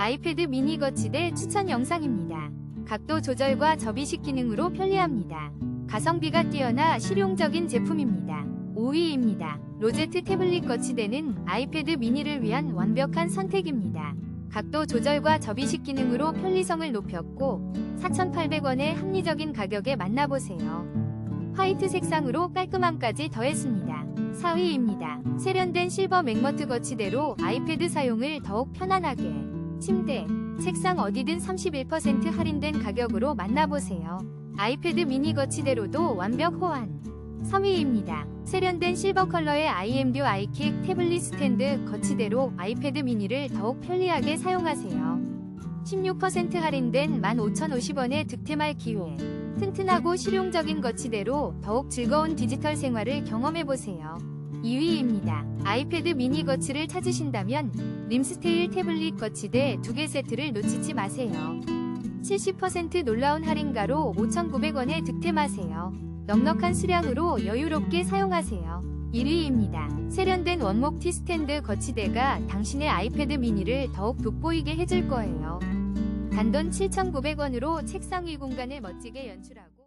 아이패드 미니 거치대 추천 영상입니다. 각도 조절과 접이식 기능으로 편리합니다. 가성비가 뛰어나 실용적인 제품입니다. 5위입니다. 로제트 태블릿 거치대는 아이패드 미니를 위한 완벽한 선택입니다. 각도 조절과 접이식 기능으로 편리성을 높였고 4,800원의 합리적인 가격에 만나보세요. 화이트 색상으로 깔끔함까지 더했습니다. 4위입니다. 세련된 실버 맥머트 거치대로 아이패드 사용을 더욱 편안하게 침대, 책상 어디든 31% 할인된 가격으로 만나보세요. 아이패드 미니 거치대로도 완벽 호환. 3위입니다. 세련된 실버 컬러의 IMD 아이킥 태블릿 스탠드 거치대로 아이패드 미니를 더욱 편리하게 사용하세요. 16% 할인된 15,050원의 득템할 기회. 튼튼하고 실용적인 거치대로 더욱 즐거운 디지털 생활을 경험해보세요. 2위입니다. 아이패드 미니 거치를 찾으신다면 림스테일 태블릿 거치대 2개 세트를 놓치지 마세요. 70% 놀라운 할인가로 5,900원에 득템하세요. 넉넉한 수량으로 여유롭게 사용하세요. 1위입니다. 세련된 원목 티 스탠드 거치대가 당신의 아이패드 미니를 더욱 돋보이게 해줄 거예요. 단돈 7,900원으로 책상 위 공간을 멋지게 연출하고